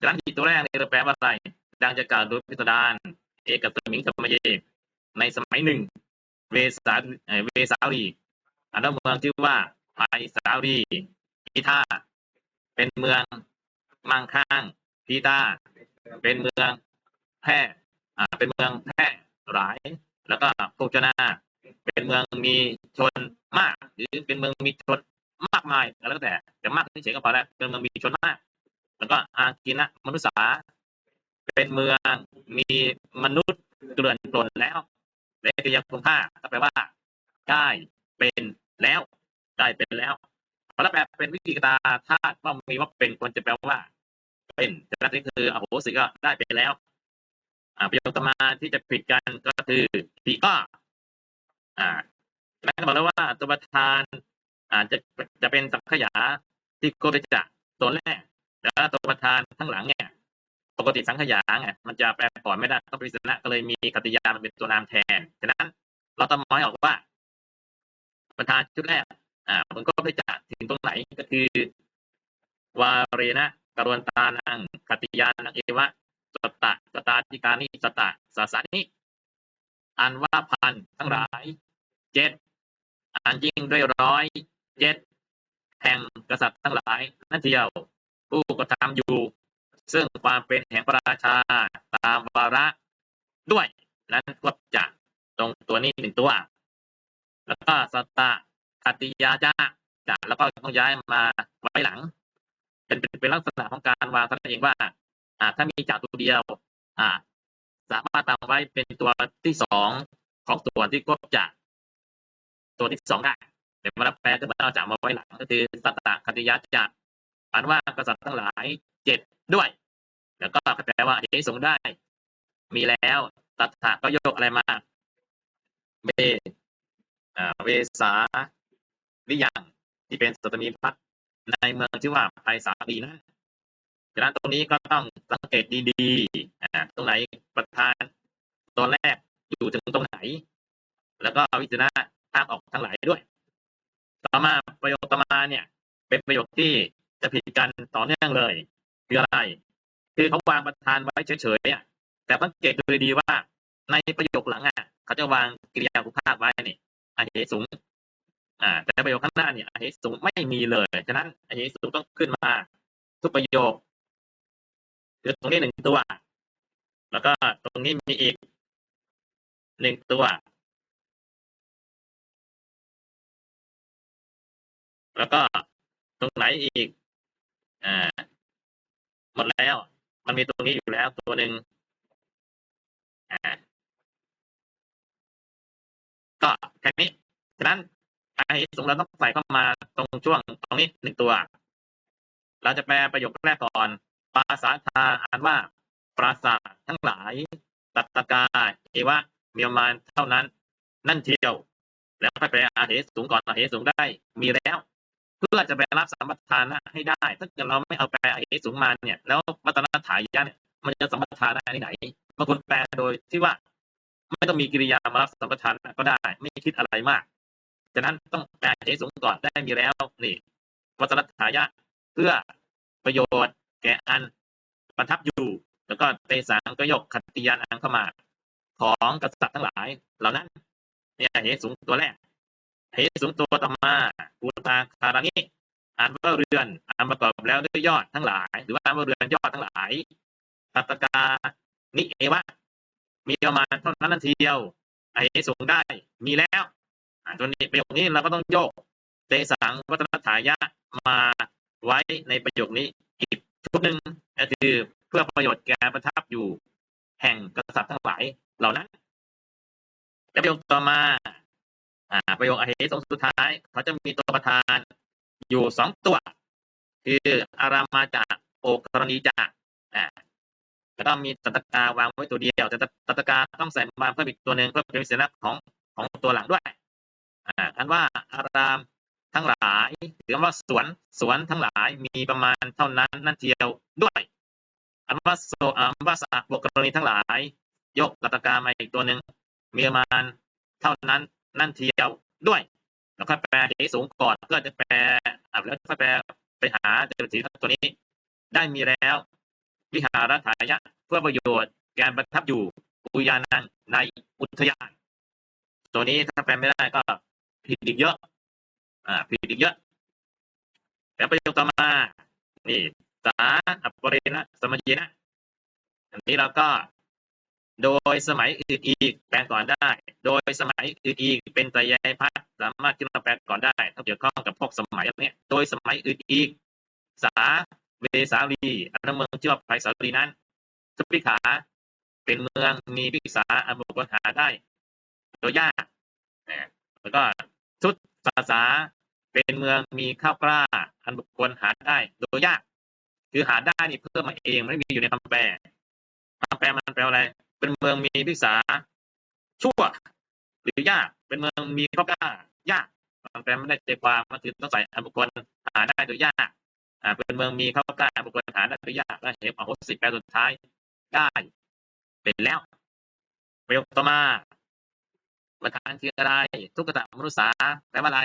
ฉะนั้นอีตัวแรกนี่เราแปลว่าอะไร ดังจะกล่าวโดยพิสดารเอกสมิงสมัยเยในสมัยหนึ่ง เวสาเอ่อเวสาลีอันนั้นเมืองชื่อว่าไพสาลีพิธาเป็นเมืองมั่งคั่งพิธาเป็นเมืองแพร่อ่าเป็นเมืองแพร่หลาย แล้วก็โภชนา เป็นเมืองมีชนมาก หรือเป็นเมืองมีชนมากมายก็แล้วแต่แต่มากเฉยก็พอแล้วเป็นเมืองมีชนมาก แล้วก็อากินะมนุษย์สาเป็นเมืองมีมนุษย์เกลื่อนกลนแล้วและกริยาคุณค่าก็แปลว่า ได้เป็นแล้ว ได้เป็นแล้วพอแล้วแปลเป็นวิธีกตาถ้าว่ามีว่าเป็นควรจะแปลว่า เป็นแต่นั่นคืออโหสิก็ได้เป็นแล้วอ่าประโยคต่อมาที่จะผิดกันก็คือปีก็อ่านั่บอกแล้วว่าตัวประธานอาจจะจะเป็นสังขยาที่โกริจะตัวแรก แต่ว่าตัวประธานข้างหลังเนี่ยปกติสังขยาไงมันจะแปลก่อนไม่ได้ต้องปริศนะก็เลยมีกติยามันเป็นตัวนามแทนฉะนั้น เราต้องมายออกว่า ประธานชุดแรกอ่ามันก็ได้จะถึงตรงไหนก็คือ วาเรนะกรวนตานังกติยานังเอวะสตตะสตาติกานิสตะสาสานิอันว่าพันทั้งหลายเจ็ดอันยิ่งด้วยร้อยเจ็ดแห่งกษัตริย์ทั้งหลาย นั่นเทียว ผู้กระทำอยู่ ซึ่งความเป็นแห่งพระราชาตามวาระด้วย นั้นก็จะตรงตัวนี้หนึ่งตัว แล้วก็สตะคติยาจะจะแล้วก็ต้องย้ายมาไว้หลัง เป็นเป็นปนลักษณะของการวางแสดงเองว่า อ่า ถ้ามีจากตัวเดียว อ่า สามารถตามไว้เป็นตัวที่สองของตัวที่ก็จะตัวที่สองได้แต่เวลาแปลก็มาเอาจากมาไว้หลัง ก็คือสตตะคติยาจะ อันว่ากษัตริย์ทั้งหลายเจ็ดด้วย แล้วก็แปลว่าเหตุสงฆ์ได้ มีแล้วตัตถะก็โยกอะไรมาเบอ่าเวสาหรือยังที่เป็นสตมีพัฒในเมืองชื่อว่าไพศาลีนะฉะนั้นตรงนี้ก็ต้องสังเกตดีๆตรงไหนประธานตัวแรกอยู่ถึงตรงไหน แล้วก็วิจารณะภาพออกทั้งหลายด้วย ต่อมาประโยคต่อมาเนี่ย เป็นประโยคที่ จะผิดกันต่อเนื่องเลยคืออะไร คือเขาวางประธานไว้เฉยๆอะแต่สังเกตดูดีว่า ในประโยคหลังอะเขาจะวางกริยาคุภาพไว้เนี่ยอเหสูงอ่า แต่ประโยคข้างหน้าเนี่ยอเหสูงไม่มีเลยฉะนั้นอเหสูงต้องขึ้นมา ทุกประโยคคือตรงนี้หนึ่งตัว แล้วก็ตรงนี้มีอีกหนึ่งตัว แล้วก็ตรงไหนอีก อ่า หมดแล้ว มันมีตรงนี้อยู่แล้วตัวหนึ่งอ่า ก็แค่นี้ฉะนั้นไอ้สงเราต้องใส่เข้ามาตรงช่วงตรงนี้หนึ่งตัว เราจะแปลประโยคแรกก่อนภาษาทาอ่านว่า ปราสาททั้งหลาย ตัตตกาเอวะมีประมาณเท่านั้น นั่นเทียว แล้วค่อยแปลอาเหสูงก่อนอาเหสูงได้ มีแล้ว เพื่อจะไปรับสัมปทานะให้ได้ ถ้าเกิดเราไม่เอาแปลอาเหสูงมาเนี่ย แล้วมัตนถายะเนี่ยมันจะสัมปทานได้ที่ไหนบางคนแปลโดยที่ว่า ไม่ต้องมีกิริยามารับสัมปทานก็ได้ ไม่คิดอะไรมากฉะนั้นต้องแปลให้สูงก่อนได้มีแล้วนี่วัตนถายะเพื่อประโยชน์แก่อันประทับอยู่ แล้วก็เตสังก็ยกขัตติยานังเข้ามา ของกษัตริย์ทั้งหลาย เหล่านั้นเนี่ยเหตุสูงตัวแรก เหตุสูงตัวต่อมาปูตาคารานิอ่านว่าเรือนอ่านประกอบแล้วด้วยยอดทั้งหลาย หรือว่าอ่านว่าเรือนยอดทั้งหลายตัตกานิเอวะ มีประมาณเท่านั้นนั่นทีเดียวไอ้สูงได้มีแล้วอ่าตัวนี้ประโยคนี้เราก็ต้องโยกเตสังวัฒนถายะมาไว้ในประโยคนี้อีกชุดหนึ่งก็คือเพื่อประโยชน์แก่ประทับอยู่ แห่งกษัตริย์ทั้งหลายเหล่านั้นและประโยคต่อมา อ่าประโยคอเหตุสงสุดท้าย เขาจะมีตัวประธานอยู่สองตัว คืออารามาจากโอกรณีจากอ่าแล้วก็มีตัตกาวางไว้ตัวเดียว แต่ตัตกาต้องใส่มาเพิ่มอีกตัวหนึ่งเพื่อเป็นสัญลักษณ์ของของตัวหลังด้วยอ่าอันว่าอารามทั้งหลายหรือว่าสวนสวนทั้งหลายมีประมาณเท่านั้นนั่นเทียวด้วยอันว่าโซอันว่าสะบวกกรณีทั้งหลาย ยกตัตกามาอีกตัวหนึ่งมีประมาณเท่านั้น นั่นเทียวด้วยแล้วค่อยแปลที่สูงก่อนเพื่อจะแปลอ่าแล้วค่อยแปลไปหาเจอสีตัวนี้ ได้มีแล้ว วิหารถายะ เพื่อประโยชน์แการประทับอยู่อุยานังในอุทยาน ตัวนี้ถ้าแปลไม่ได้ก็ผิดอีกเยอะ อ่า ผิดอีกเยอะแล้วประโยคต่อมานี่สาอัปปเรนะสมเยนะอันนี้เราก็ โดยสมัยอื่นอีกแปลก่อนได้ โดยสมัยอื่นอีกเป็นตยายพัดสามารถที่เราแปลก่อนได้ถ้าเกี่ยวข้องกับพวกสมัยนี้โดยสมัยอื่นอีก สาเวสาลีอันเมืองที่ว่าไผ่สาลีนั้นสปิขาเป็นเมืองมีพิษาอันบุคคลหาได้โดยยากนะแล้วก็ทุตสาสาเป็นเมืองมีข้าวกล้า อันบุคคลหาได้โดยยาก คือหาได้นี่เพิ่มมาเองไม่มีอยู่ในคำแปลคำแปลมันแปลอะไร เป็นเมืองมีพิษาชั่ว หรือยาก เป็นเมืองมีข้ากล้ายากแปลไม่ได้ใจความมันคือต้องใส่อันบุคคลหาได้โดยยากอ่าเป็นเมืองมีข้ากล้าบุคคลหาได้โดยยากและเหตุอโหสิแปลสุดท้ายได้เป็นแล้วประโยคต่อมาประธานคืออะไร ทุกขตมนุษย์สาแปลว่าอะไร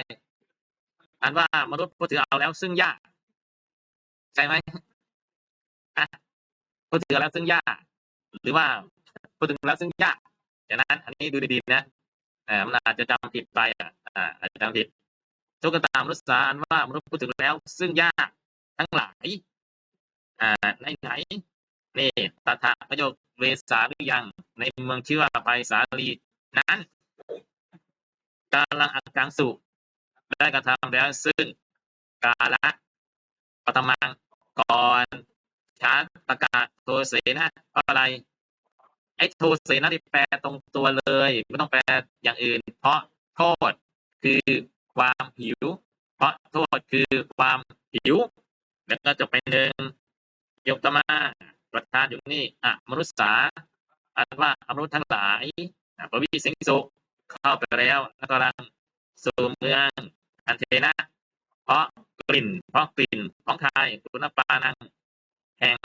อันว่ามนุษย์พูดถือเอาแล้วซึ่งยากใช่ไหมอะพูดถือเอาแล้วซึ่งยากหรือว่า พูดถึงแล้วซึ่งยากฉะนั้น อันนี้ดูดีๆนะอ่ามันอาจจะจำผิดไปอะอ่าอาจจะจำผิดทุกตามนุษย์สาอันว่ามนุษย์พูดถึงแล้ว ซึ่งยากทั้งหลายอ่าในไหนนี่ตถาประโยคเวสาหรือยังในเมืองชื่อว่าไปสาลีนั้นกาลังอักกังสุได้กระทำแล้วซึ่งกาละปตมังก่อนชาตกาโทเสนะอะไร ไอ้โทเสนะที่แปลตรงตัวเลย ไม่ต้องแปลอย่างอื่น เพราะโทษคือความหิว เพราะโทษคือความหิว แล้วก็จะไปหนึ่งยกตมาประธานอยู่นี่อะมนุษย์สาอันว่าอมนุษย์ทั้งหลายอะปวิสิงสุเข้าไปแล้วแล้วกำลังสู่เมืองอันเทนะ เพราะกลิ่น เพราะกลิ่นของใครกุณปานัง แห่ง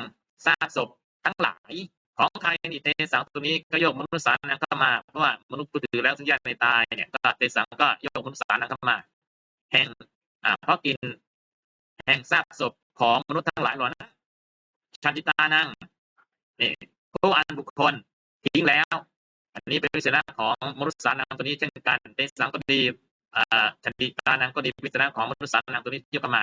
ซากศพทั้งหลาย ของใครนี่เตสังตัวนี้ก็ยกมนุษย์สารนังเข้ามาเพราะว่ามนุษย์ผู้ถือแล้วสัญญาณในตายเนี่ยก็เตสังก็ยกมนุษย์สารนังเข้ามา แห่งอ่าเพราะกินแห่งซากศพของมนุษย์ทั้งหลายหล่านั้นชันติตานังนี่ผู้อันบุคคลทิ้งแล้ว อันนี้เป็นวิสนะของมนุษย์สารนังตัวนี้เช่นกันเตสังก็ดีอ่าชันติตานังก็ดีวิสนะของมนุษย์สารนังตัวนี้ยกมา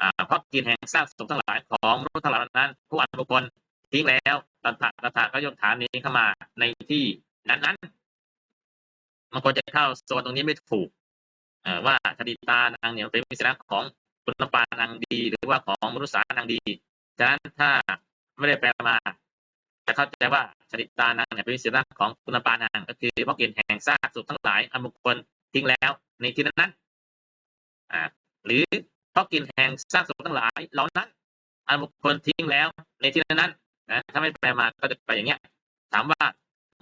อ่าเพราะกินแห่งซากศพทั้งหลายของมนุษย์ทั้งหลายนั้น ผู้อันบุคคล ทิ้งแล้วตถาตถาก็ยกฐานนี้เข้ามาในที่นั้นนั้นมันควรจะเข้าโซนตรงนี้ไม่ถูกเอว่าชดิตานางเนี่ยเป็นวิสนะของคุณปานางดี หรือว่าของมนุษยานางดีฉะนั้นถ้าไม่ได้แปลมาจะเข้าใจว่าชดิตานางเนี่ยเป็นวิสนะของคุณปานางก็คือพราะกินแห่งซากศพทั้งหลายอันบุคคลทิ้งแล้วในที่นั้นนั้นหรือพราะกินแห่งซากศพทั้งหลายเหล่านั้นอันบุคคลทิ้งแล้วในที่นั้นนั้น นะถ้าไม่แปลมาก็จะไปอย่างเงี้ย ถามว่า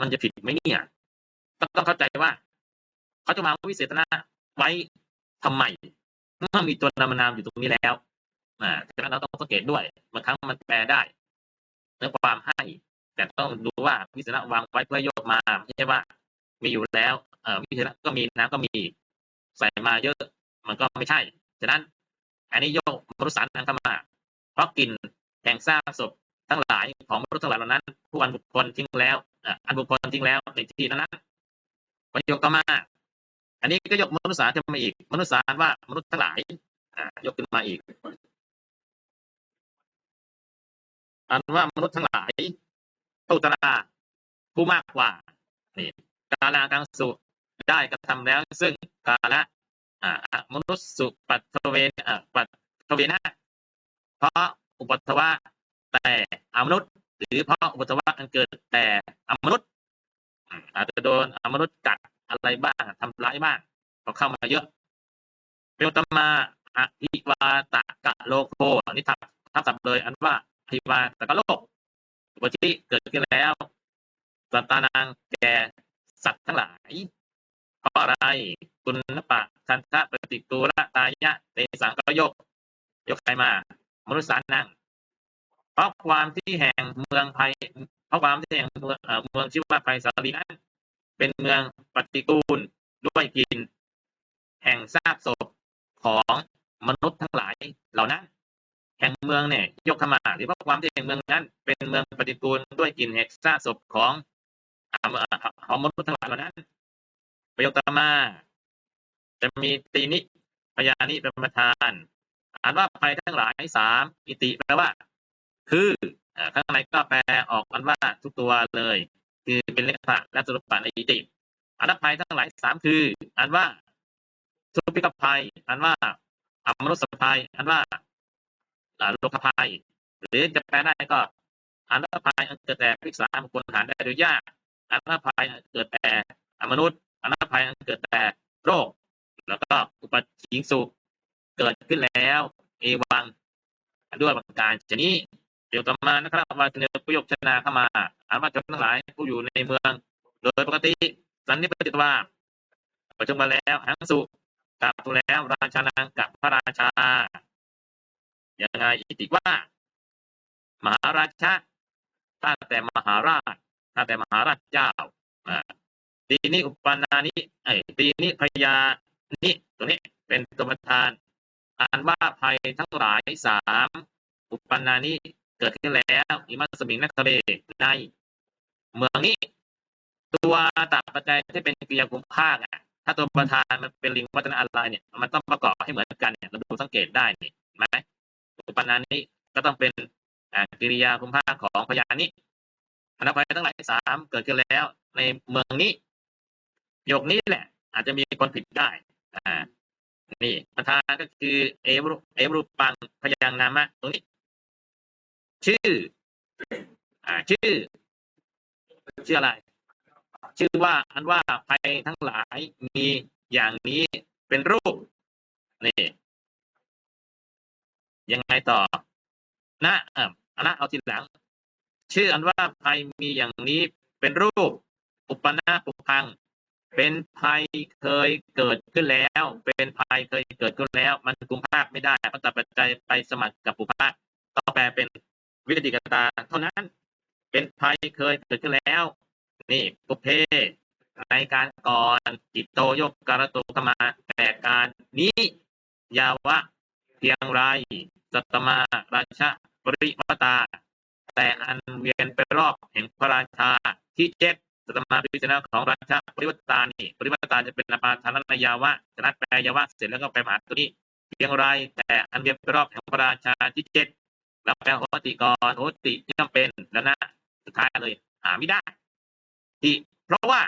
มันจะผิดไหมเนี่ยต้องต้องเข้าใจว่าเขาจะมาวิเศษณะไว้ทำไมเมื่อมีตัวนามนามอยู่ตรงนี้แล้วอ่าฉะนั้นเราต้องสังเกตด้วยบางครั้งมันแปลได้เนื้อความให้ แต่ต้องดูว่าวิเศษณะวางไว้เพื่อโยกมาไม่ใช่ว่ามีอยู่แล้วเอ่อวิเศษณะก็มีน้ำก็มีใส่มาเยอะ มันก็ไม่ใช่ฉะนั้น อันนี้โยกมรุสารนังเข้ามาเพราะกินแห่งซากศพ ทั้งหลายของมนุษย์ทั้งหลายเหล่านั้น ผู้อันบุคคลทิ้งแล้วอันบุคคลทิ้งแล้วในที่นั้นประโยคต่อมา อันนี้ก็ยกมนุษย์สารขึ้นมาอีก มนุษย์สารว่ามนุษย์ทั้งหลายยกขึ้นมาอีก อันว่ามนุษย์ทั้งหลายตุตราผู้มากกว่านี่กาลากังสุได้กระทำแล้ว ซึ่งกาละมนุษย์สุปัตเวณอ่าปัตเวนะเพราะอุปัตวะ แต่อมนุษย์หรือเพราะอุปัตวะอันเกิดแต่อมนุษย์อาจจะโดนอมนุษย์กัดอะไรบ้างทำร้ายบ้างก็เข้ามาเยอะเปตมาอภิวาตกะโลโคอันนี้ทับทับศัพท์เลย อันว่าอภิวาตกะโลกอุปชิเกิดขึ้นแล้วสัตตานางแก่สัตว์ทั้งหลาย เพราะอะไรคุณนปะทันทะปฏิกูละตายะเตสังก็ยก ยกใครมา มนุษย์สารนั่ง เพราะความที่แห่งเมืองไทยเพราะความที่แห่งเมืองเมืองชื่อว่าไพศาลีนั้นเป็นเมืองปฏิกูลด้วยกลินแห่งซากศพของมนุษย์ทั้งหลายเหล่านั้น แห่งเมืองเนี่ยยกขมาหรือว่าความที่แห่งเมืองนั้น เป็นเมืองปฏิกูลด้วยกลิ่นแหกซากศพของอ่าของมนุษย์ทั้งหลายเหล่านั้น ประโยคต่อมาจะมีตีนิพยานิเป็นประธาน อ่านว่าภัยทั้งหลายสามอิติแปลว่า คืออข้างในก็แปลออกกันว่าทุกตัวเลย คือเป็นเลขะและสรุปปะในอิติอ่านว่าภัยทั้งหลายสามคืออ่านว่าทุพิกภัยอ่านว่าอมนุษยภัยอ่านว่าโลกภัย หรือจะแปลได้ก็อันตรภัยเกิดแต่พิกษาบุคคลหารได้โดยยากอันตรภัยเกิดแต่มนุษย์อันตรภัยเกิดแต่โรค แล้วก็อุปัชิงสุเกิดขึ้นแล้วเอวังด้วยประการชนี้ เดี๋ยวต่อมานะครับว่าเนอประโยคชนะเข้ามาอานว่าชนทั้งหลายผู้อยู่ในเมือง โดยปกติสันนิปติตว่าประชุมมาแล้วหังสุกับทูแล้วราชานังกับพระราชายังไงอิติว่า มหาราชาถ้าแต่มหาราชถ้าแต่มหาราชเจ้าตีนี้อุปนานิไอ้ตีนี้พยานิตัวนี้เป็นตัวประธานอ่านว่าภัยทั้งหลายสามอุปนานิ เกิดขึ้นแล้วอิมัสมิงนักเบในเมืองนี้ ตัวตาปัจจัยที่เป็นกริยากุมภาคอะถ้าตัวประธานมันเป็นลิงวัฒนอะไรเนี่ย มันต้องประกอบให้เหมือนกันเนี่ยเราดูสังเกตได้นี่ไหมอุปนานิก็ต้องเป็นอ่ากริยากุมภาคของพยานนี้อนาภัยทั้งหลายสามเกิดขึ้นแล้ว ในเมืองนี้โยกนี้แหละ อาจจะมีคนผิดได้ อ่า นี่ประธานก็คือเอวรุเอวรุปังพยางนามะตรงนี้ ชื่อ อ่า ชื่อ ชื่ออะไร ชื่อว่าอันว่าภัยทั้งหลายมีอย่างนี้เป็นรูป นี่ ยังไงต่อ นะเอ่ออันนะเอาทีหลัง ชื่ออันว่าภัยมีอย่างนี้เป็นรูป อุปนาปุพัง เป็นภัยเคยเกิดขึ้นแล้ว เป็นภัยเคยเกิดขึ้นแล้ว มันกุมภาคไม่ได้เพราะตัดปัจจัยไปสมัครกับปุภาคต้องแปลเป็น วิติกตาเท่านั้น เป็นภัยเคยเกิดขึ้นแล้ว นี่ปุเพในการก่อนจิตโตโยกการโตขมาแต่การนี้ ยาวะเพียงไรสัตมาราชาปริวตา แต่อันเวียนไปรอบแห่งพระราชาที่เจ็ดสัตมาพิจารณาของราชาปริวตานี่ปริวตาจะเป็นอปาทานนยาวะจะนัดแปลยาวะเสร็จแล้วก็ไปมหาตัวนี้เพียงไรแต่อันเวียนไปรอบแห่งพระราชาที่เจ็ด แล้วแปลโหติกรโหติที่จำเป็นแล้วนะสุดท้ายเลย หาไม่ได้ที่เพราะว่า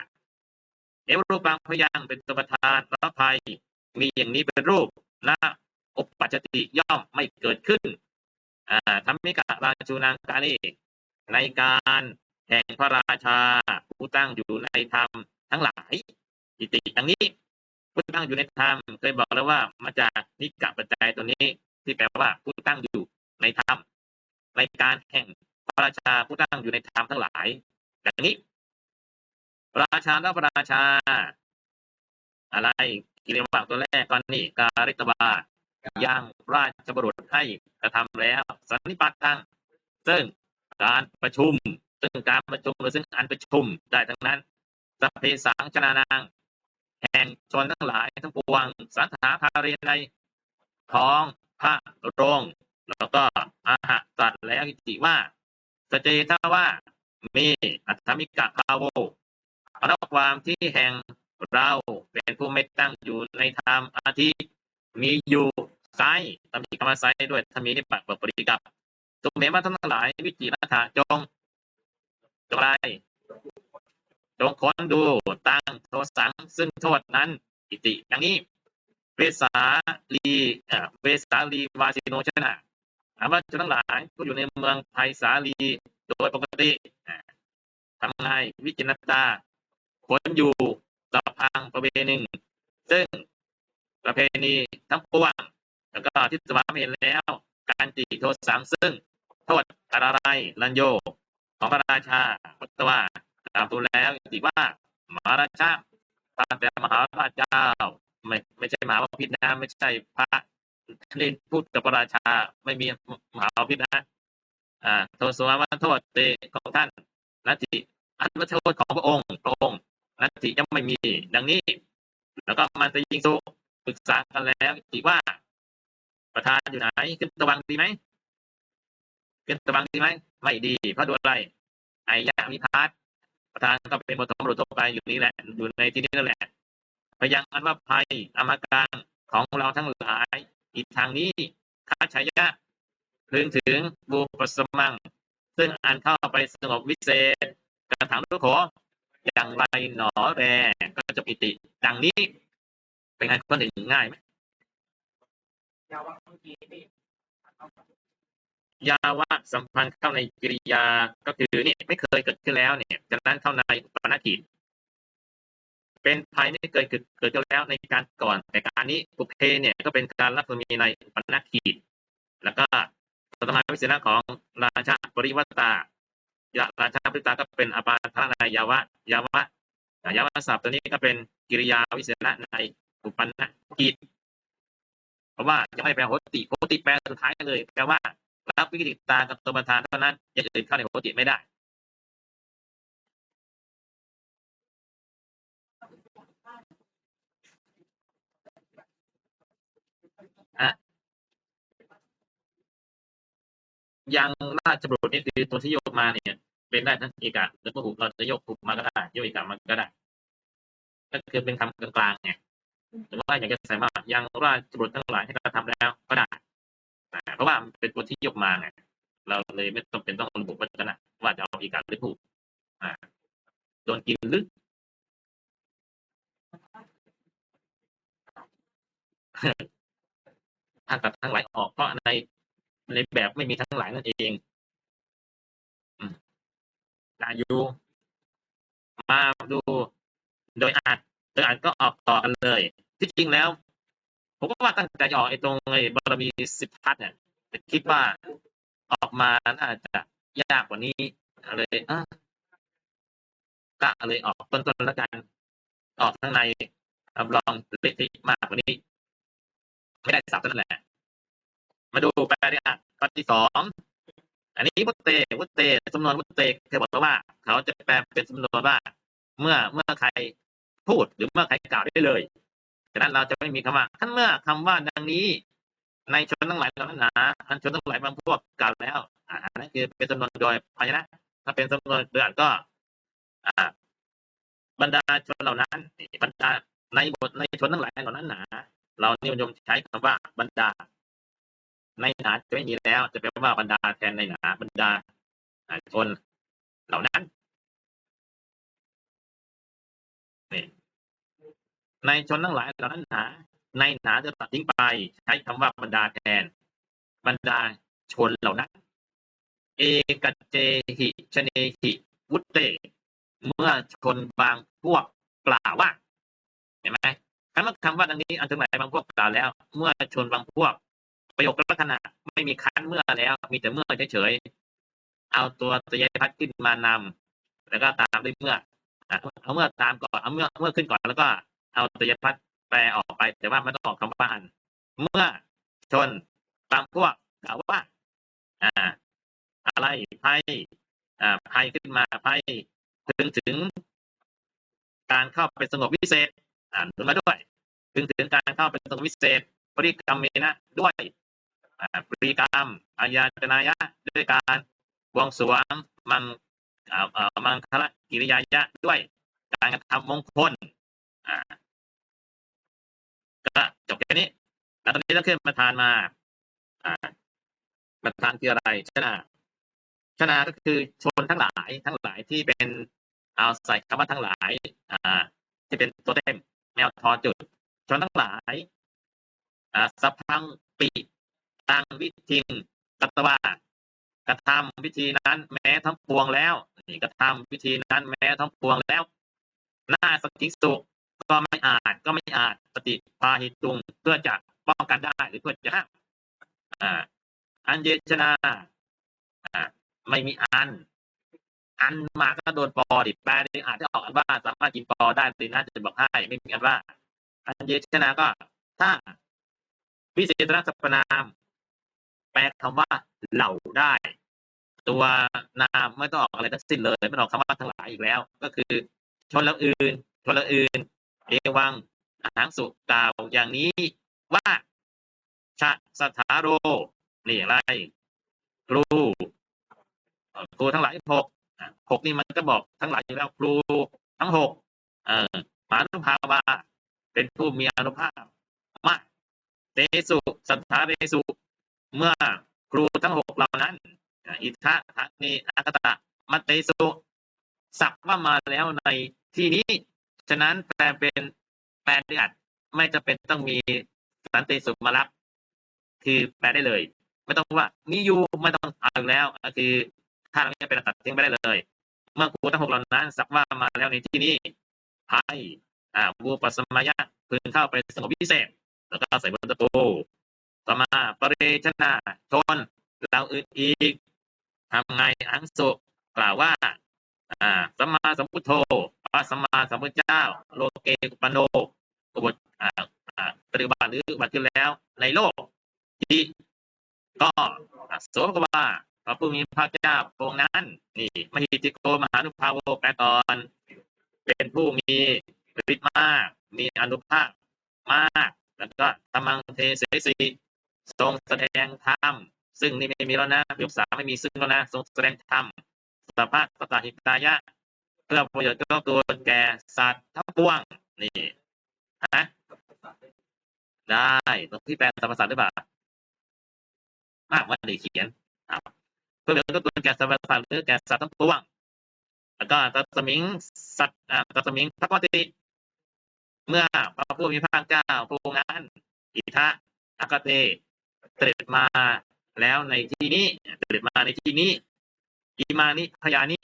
เอวรูปังพยังเป็นตัวประธานพระภัย มีอย่างนี้เป็นรูปนะอุปปัจจติย่อมไม่เกิดขึ้นอ่าธรรมิกะราชูนางกาลีในการแห่งพระราชาผู้ตั้งอยู่ในธรรมทั้งหลายอิติอย่างนี้ผู้ตั้งอยู่ในธรรมเคยบอกแล้วว่ามาจากนิกะปัจจัยตัวนี้ ที่แปลว่าผู้ตั้งอยู่ ในธรรมในการแห่งพระราชาผู้ตั้งอยู่ในธรรมทั้งหลายอย่างนี้ ราชาและพระราชา อะไรกิเลสวังตัวแรกก่อนนี่การิตบาย่างราชบุรุษให้กระทำแล้วสันนิปัตตังซึ่งการประชุม ซึ่งการประชุมหรือซึ่งอันประชุมได้ทั้งนั้นสัพเพสังชนานางแห่งชนทั้งหลายทั้งปวงสัทธาภาเรในท้องพระโรง แล้วก็อาหารตัดแล้วอิติว่าสเจทาว่ามีอัตถมิกะภาโวเราะความที่แห่งเราเป็นผู้ไม่ตั้งอยู่ในธรรมอาทิมีอยู่ไซตมีคำว่าไซด้วยถ้ามีนิปักปริกับจงเมมาทั้งหลายวิจิรัฐาจงจงไรจงค้นดูตั้งโทสังซึ่งโทษนั้นอิติอย่างนี้ เวสาลีเอ่อเวสาลีวาสิโนชนะ ถามว่าจะทั้งหลายผู้อยู่ในเมืองไทยสาลีโดยปกติทำไงวิจินตาค้นอยู่ต่อพังประเวหนึ่งซึ่งประเพณีทั้งปวงแล้วก็ที่สวามเห็นแล้ว การติโทษสังซึ่งโทษอะไรลันโย ของพระราชาพุทธว่ากล่าวตูแล้วติว่ามหาราชาตั้งแต่มหาราชเจ้าไม่ไม่ใช่มหาพิษนะไม่ใช่พระ นี่พูดกับพระราชาไม่มีมหาพิษนะอ่าโทษสวาวันโทษเตของท่านนัตติอันว่าโทษของพระองค์พระองค์นัตติยังไม่มี ดังนี้ แล้วก็มันจะยิงสุปรึกษากันแล้วอีกว่า ประธานอยู่ไหนขึ้นตะวังดีไหมเป็นตะบังดีไหมไม่ดีเพราะดูอะไรไอ้ยะวิพัฒน์ประธานก็เป็นบทสมรุปทั่วไปอยู่นี่แหละอยู่ในที่นี้นั่นแหละพยังอันว่าภัยอมการของเราทั้งหลาย อีกทางนี้ข้าชัยยะพึงถึงบูปสมัง ซึ่งอันเข้าไปสงบวิเศษกระถางทุกขออย่างไรหนอแรก็จะปิติ ดังนี้ เป็นไงคนหนึ่งง่ายไหมยาวะเมื่อกี้นี่ยาวะสัมพันธ์เข้าในกิริยาก็คือนี่ไม่เคยเกิดขึ้นแล้วเนี่ยจากนั้นเข้าในปณกิจ เป็นภัยไม่เกิดเกิดเกิดขึ้นแล้วในการก่อน แต่การนี้ปุเพเนี่ยก็เป็นการรักษมีในปณกิจแล้วก็สมาวิเศษของราชาปริวัตตายะราชาปริวัตาก็เป็นอปาทนายาวะยาวะยาวะศัพท์ตัวนี้ก็เป็นกิริยาวิเศษในอุปนกิจเพราะว่ายังไม่แปลโหติโหติแปลสุดท้ายเลยแปลว่ารับวิกฤตตากับตัวประธานเท่านั้นอย่างอื่นเข้าในโหติไม่ได้ อะ ยังราชบุตรนี่คือตัวที่โยกมาเนี่ย เป็นได้ทั้งเอกะหรือพหุเราจะโยกหุมาก็ได้โยกเอกะมาก็ได้ก็คือเป็นคำกลางๆไงหรือว่าอยากจะใส่มายังราชบุตรทั้งหลายให้กระทำแล้วก็ได้เพราะว่าเป็นตัวที่ยกมาไงเราเลยไม่ต้องเป็นต้องระบุวัจนะว่าจะเอาอีกการหรือผูกโดนกินลึกถ้าตัดทั้งหลายออกเพราะใน ในแบบไม่มีทั้งหลายนั่นเองอายูมาดู โดยอาจโดยอาจก็ออกต่อกันเลย ที่จริงแล้ว ผมก็ว่าตั้งใจออกไอ้ตรงไอ้บารมีสิบทัศเนี่ยแต่คิดว่าออกมาน่าจะยากกว่านี้เลยอะก็เลยออกต้นๆแล้วกัน ออกข้างในรับรองเละเทะมากกว่านี้ ไม่ได้สับนั่นแหละ มาดูแปลเนี่ยข้อที่สองอันนี้วุตเตวุตเตสำนวนวุตเตเคยบอกว่า เขาจะแปลเป็นสำนวนว่า เมื่อเมื่อใครพูดหรือเมื่อใครกล่าวได้เลยฉะนั้นเราจะไม่มีคำว่าท่านเมื่อคำว่าดังนี้ ในชนทั้งหลายเหล่านั้นหนาอันชนทั้งหลายบางพวกกล่าวแล้วอ่าอันนั้นคือเป็นจำนวนโดยพยัญชนะ ถ้าเป็นจำนวนเดือนก็ อ่า บรรดาชนเหล่านั้นบรรดาในบทในชนทั้งหลายเหล่านั้นหนาเรานิยมใช้คำว่าบรรดา ในหนาจะไม่มีแล้ว จะแปลว่าบรรดาแทนในหนาบรรดาชนเหล่านั้นนี่ในชนทั้งหลายเหล่านั้นหนาในหนาจะตัดทิ้งไป ใช้คำว่าบรรดาแทน บรรดาชนเหล่านั้น เอกเจหิชเนหิวุตเต เมื่อชนบางพวกกล่าวว่า เห็นไหมคำว่าคำว่าดังนี้อันทั้งหลายบางพวกกล่าวแล้ว เมื่อชนบางพวก ประโยคลักษณะไม่มีคันเมื่อแล้ว มีแต่เมื่อเฉยๆเอาตัวตัวยพัดขึ้นมานำแล้วก็ตามด้วยเมื่อเอาเมื่อตามก่อนเอาเมื่อเมื่อขึ้นก่อนแล้วก็เอาตัวยพัดแปลออกไป แต่ว่าไม่ต้องออกคำว่าอัน เมื่อชนบางพวกกล่าวว่า อ่า อะไรภัยอ่าภัยขึ้นมาภัยถึงถึง การเข้าไปสงบวิเศษอ่านมาด้วยถึงถึงการเข้าไปสงบวิเศษปริกรรมเมนะด้วย ปริกรรมอายาตนายะ ด้วยการบวงสรวงมังอ่าอ่ามังคละกิริยายะด้วยการกระทำมงคลอ่าก็จบแค่นี้แล้วตอนนี้ต้องขึ้นประธานมาอ่าประธานคืออะไรชนะชนะก็คือชนทั้งหลายทั้งหลายที่เป็นเอาใส่คำว่าทั้งหลายอ่าที่เป็นตัวเต็มแมวทอจุด ชนทั้งหลายอ่าสัพพังปิ ตังวิทิงกัตตวากระทำวิธีนั้นแม้ทั้งปวงแล้วนี่กระทำวิธีนั้นแม้ทั้งปวงแล้วหน้าสกิสุก็ไม่อาจก็ไม่อาจปฏิภาหิตุงเพื่อจะป้องกันได้หรือเพื่อจะห้ามอ่าอันเยชนาอ่าไม่มีอัน อันมาก็โดนปอดิแปลได้อาจจะออกอันว่าสามารถกินปอได้ตีน่าจะบอกให้ไม่มีอันว่า อันเยชนาก็ถ้าวิเศษรัสปนาม แปลคำว่าเหล่าได้ ตัวนามไม่ต้องออกอะไรทั้งสิ้นเลย ไม่ต้องออกคำว่าทั้งหลายอีกแล้ว ก็คือชนละอื่นชนละอื่น เอวังอาหางสุกล่าวอย่างนี้ว่าชะสถาโรนี่อะไรครูครูทั้งหลายหกหกนี่มันก็บอกทั้งหลายอยู่แล้วครูทั้งหกเอ่อมานุภาวาเป็นผู้มีอนุภาพมากเตสุสัทธาเตสุ เมื่อครูทั้งหกเหล่านั้น อิทะทักนีอากตะ มัตเตสุสักว่ามาแล้วในที่นี้ ฉะนั้นแปลเป็นแปลได้อัดไม่จะเป็นต้องมีสันติสุขมารับ คือแปลได้เลย ไม่ต้องว่ามีอยู่ไม่ต้องเอาแล้วคือถ้าเราไม่เป็นตัดทิ้งไปได้เลย เมื่อครูทั้งหกเหล่านั้น สักว่ามาแล้วในที่นี้พายอ่าบูปัสมายะพึงเข้าไปสงบพิเศษ แล้วก็ใส่บนตะปู ต่อมาปริชนาชนเราอื่นอีกทำไงอังสุกล่าวว่าอ่าสัมมาสัมพุทโธพระสัมมาสัมพุทธเจ้า โลเกกุปนโนอุบทอ่าอ่าปฏิบัติหรือบัติขึ้นแล้ว ในโลกที่ก็โสภควาพระผู้มีพระเจ้าองค์นั้นนี่มหิติโกมหานุภาโวแปลตอนเป็นผู้มีฤทธิ์มาก มีอนุภาพมาก แล้วก็ธรรมังเทเสสี ทรงแสดงธรรมซึ่งนี่ไม่มีแล้วนะยกสามไม่มีซึ่งแล้วนะทรงแสดงธรรมสัพพะสตหิตายะเพื่อประโยชน์ก็ตัวแก่สัตว์ทั้งปวงนี่ฮะได้ตรงที่แปลสรรพสัตว์หรือเปล่ามากวันได้เขียนครับเพื่อเป็นตัวแก่สรรพสัตว์หรือแก่สัตว์ทั้งปวงแล้วก็ตัสมิงสัตว์อ่าตัสมิงพระกติเมื่อพระผู้มีพระเจ้าพระองค์นั้นอิทะอากาเต เสด็จมาแล้วในที่นี้เสด็จมาในที่นี้อิมานิพยานิ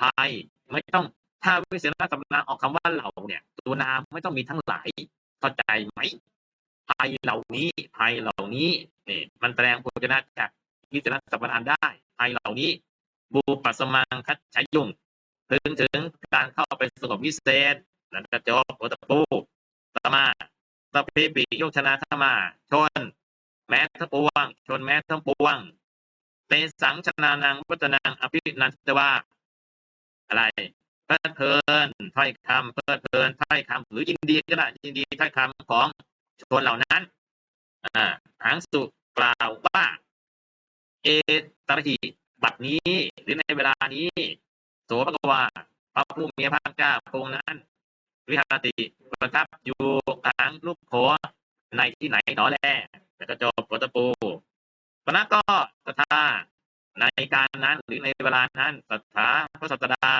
ภายไม่ต้องถ้าวิเศษสำนานออกคำว่าเหล่าเนี่ย ตัวนามไม่ต้องมีทั้งหลายเข้าใจไหมภายเหล่านี้ภายเหล่านี้นี่มันแสดงโภชนะจากวิเศษสำนานได้ภายเหล่านี้บูปัสมังคัดฉายุงถึงถึงการเข้าไปสงบวิเศษนั่นก็จบโอตปูตมาตะเพปีโยชนะธรรมา ชน แม้ทั้งปวง ชนแม้ทั้งปวงเตสังชนานังวัฒนังอภินันตว่าอะไรเพลิดเพลินถ้อยคำเพลิดเพลินถ้อยคำหรือยินดีก็ได้ยินดีถ้อยคำของชนเหล่านั้นอ่าหางสุกล่าวว่า เอตระหิบัดนี้หรือในเวลานี้ โสภกวาพระผู้มีพระเจ้าพรงนั้น วิหารติประทับอยู่กลางลูกโขในที่ไหนหนอแล แต่ก็จบปตปูปณะก็ศรัทธาในการนั้นหรือในเวลานั้นศรัทธาพระสัตดา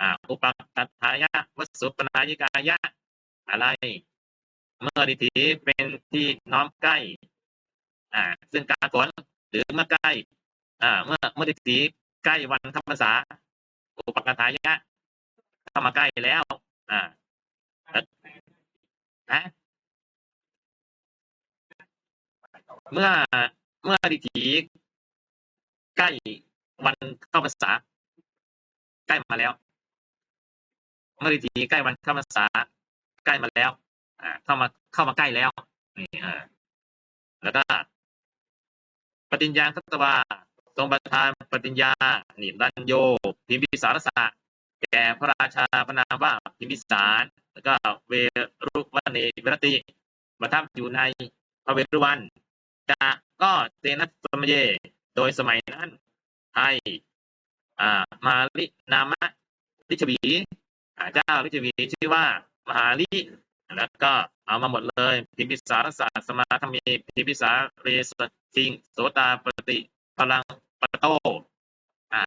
อ่าอุปกัตถายะวสุปนายิกายะ อะไร เมื่อดิถีเป็นที่น้อมใกล้ อ่า ซึ่งการฝนหรือเมื่อใกล้ อ่า เมื่อเมื่อดิถีใกล้วันธรรมษาอุปกัตถายะเข้ามาใกล้แล้ว อ่าฮะ เมื่อเมื่อดิถีใกล้วันเข้าพรรษา ใกล้มาแล้ว เมื่อดิถีใกล้วันเข้าพรรษา ใกล้มาแล้ว อ่า เข้ามาเข้ามาใกล้แล้วนี่อ่าแล้วก็ปฏิญญาคัตวาทรงประทานปฏิญญานิรันโย พิมพิสารสะแก่พระราชาพระนามว่าพิมพิสารแล้วก็เวรุวันเนวรติประทับอยู่ในพระเวรุวัน จะก็เตนะสมเย โดยสมัยนั้นให้อ่ามาลินามะลิชวีเจ้าลิชวีชื่อว่ามหาลิแล้วก็เอามาหมดเลยพิมพิสารศาสตร์สมาธมีพิมพิสารเรสทิงโสตาปฏิพลังปะโตอ่า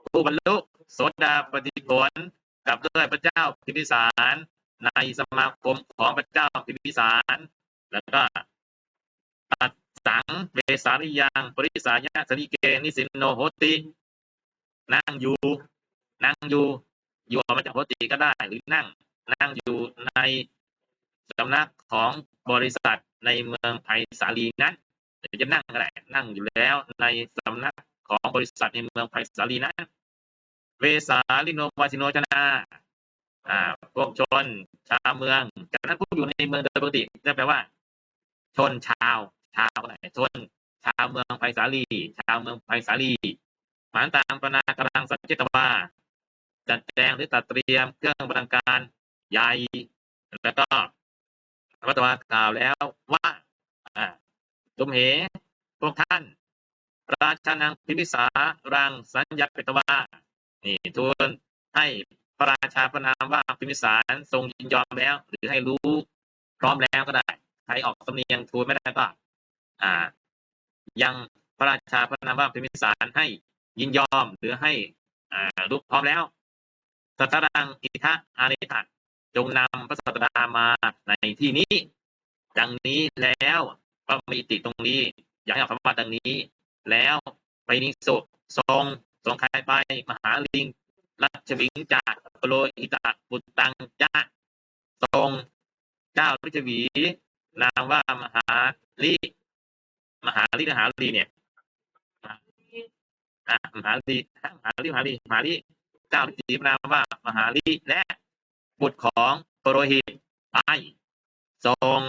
ผู้บรรลุโสดาปฏิผลกับด้วยพระเจ้าพิมพิสารในสมาคมของพระเจ้าพิมพิสาร แล้วก็ตัด สังเวสาริยังปริสายะสริเกนิสินโนโหตินั่งอยู่ นั่งอยู่อยู่ออกมาจากโหติก็ได้ หรือนั่ง นั่งอยู่ในสำนักของบริษัทในเมืองไผ่สาลีนั้นจะนั่งอะไรนั่งอยู่แล้วในสำนักของบริษัทในเมืองไผ่สาลีนั้น เวสาลิโนวาสิโนชนาอ่าพวกชนชาวเมืองจากนั้นผู้อยู่ในเมืองโดยปกติจะแปลว่า ชนชาว ชาวอะไรชนชาวเมืองไผ่สาลี ชาวเมืองไผ่สาลีหมานตามปนากำลังสัจจตวาจัดแจงหรือตัดเตรียมเครื่องบริการใหญ่แล้วก็พระตวากล่าวแล้วว่าจุมเหพวกท่าน ราชานังพิมพิสารังสัญญาเปตวานี่ทูลให้พระราชาพระนามว่าพิมิสารทรงยินยอมแล้ว หรือให้รู้พร้อมแล้วก็ได้ ใครออกสำเนียงทูลไม่ได้ก็ ยังพระราชาพระนามว่าพิมิสารให้ยินยอมหรือให้รู้พร้อมแล้วสัตรังอิทะอานิทะจงนำพระสัตดามาในที่นี้ ดังนี้แล้วก็มีติตรงนี้ อยากให้ออกคำว่าดังนี้ แล้วไปนิสุทรงทรงใครไปมหาลิงรัชวิงจากโลอิตะบุตตังจะทรงเจ้าฤชวีนามว่ามหาลิ มหาลิมหาลีเนี่ยมหาลีมหาลิมหาลีมหาลีเจ้าฤชวีนามว่ามหาลีและบุตรของปโรหิตไปทรง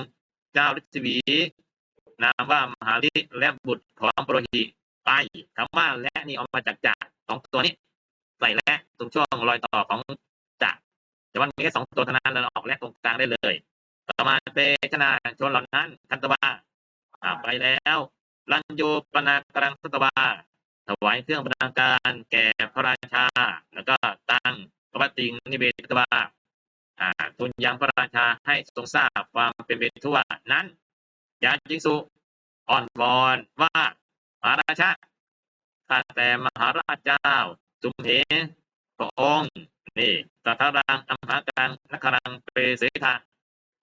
เจ้าฤชวีนามว่ามหาลิและบุตรของโปรหิตไปคำว่าและนี่เอามาจากจะสองตัวนี้ใส่และตรงช่วงรอยต่อของจะแต่ว่ามีแค่สองตัวเท่านั้นเราออกและตรงกลางได้เลย ต่อมาเตชนาชนเหล่านั้นทันตวา ไปแล้วรันโยปนากรังสัตวาถวายเครื่องบรรณาการแก่พระราชา แล้วก็ตั้งพระปติงนิเบศตวาอ่าทูลยังพระราชาให้ทรงทราบความเป็นไปทั่วนั้นยาจิงสุอ่อนวอนว่ามหาราชาข้าแต่มหาราชเจ้าจุมเหพระองค์นี่สัทธารังอัมหากังนักรังเปเสทะ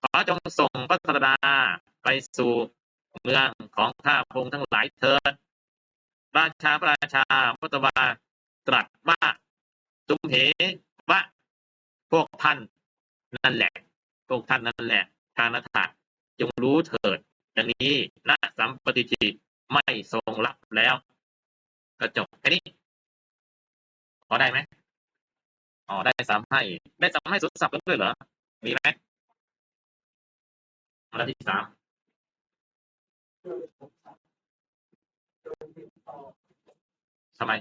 ขอจงส่งพระสัตดาไปสู่ เมืองของข้าพงทั้งหลายเถิดราชาพระราชาพุทธวาตรัสว่าจุมเหว่าพวกท่านนั่นแหละ พวกท่านนั่นแหละทางนัตถะจงรู้เถิดอย่างนี้ณสัมปติจิไม่ทรงรับแล้วก็จบแค่นี้พอได้ไหมอ๋อได้สามให้ได้สามให้สุดสับกันด้วยเหรอมีไหมมาแล้วที่สาม ทำไม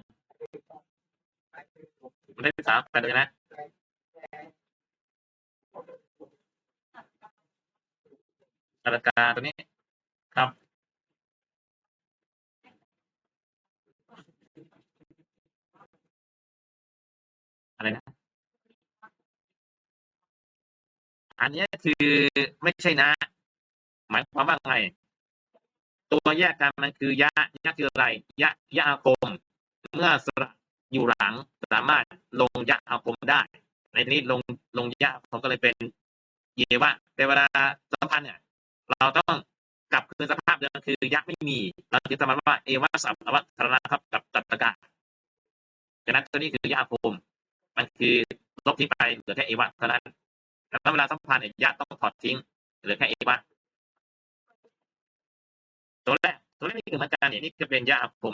มันได้ที่สามไปเลยนะกรกาตัวนี้ครับอะไรนะ อันนี้คือไม่ใช่นะ หมายความว่าไง ตัวแยกกันมันคือยะยะคืออะไรยะยะอาคม เมื่อสระอยู่หลังสามารถลงยะอาคมได้ ในที่นี้ลงลงยะอาคมก็เลยเป็นเยวะแต่เวลาสัมพันธ์เนี่ย เราต้องกลับคืนสภาพเดิมคือยะไม่มีเราจึงสมมติว่าเอวะสัมวัตรนะครับกับตัตกะฉะนั้นตัวนี้คือยะอาคม มันคือลบทิ้งไปเหลือแค่เอวะเท่านั้นแล้วเวลาสัมพันธ์เนี่ยยะต้องถอดทิ้งเหลือแค่เอวะ ตัวแรกตัวแรกนี่คือเหมือนกันเนี่ยนี่จะเป็นยะอาคม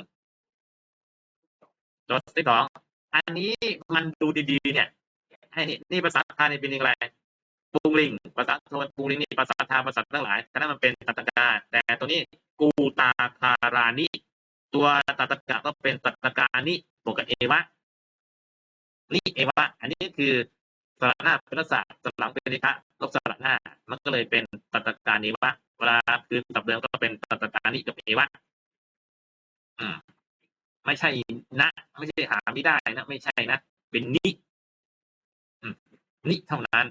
ตัวที่สองอันนี้มันดูดีๆ เนี่ยให้นี่นี่ภาษาไทยนี่เป็นยังไงปูลิงภาษาโทนปูลิงนี่ภาษาทาภาษาทั้งหลายฉะนั้นมันเป็นตัตกาแต่ตัวนี้กูตาคารานิตัวตัตกะก็เป็นตัตกานิบวกกับเอวะนี่เอวะอันนี้คือสระหน้าเป็นลักษณะสลังเป็นนิคะลบสระหน้ามันก็เลยเป็นตัตกานิวะ เวลาคือตับเดิมก็เป็นตัตตานิกับเอวะอืมไม่ใช่นะ ไม่ใช่หาไม่ได้นะ ไม่ใช่นะ เป็นนินิเท่านั้น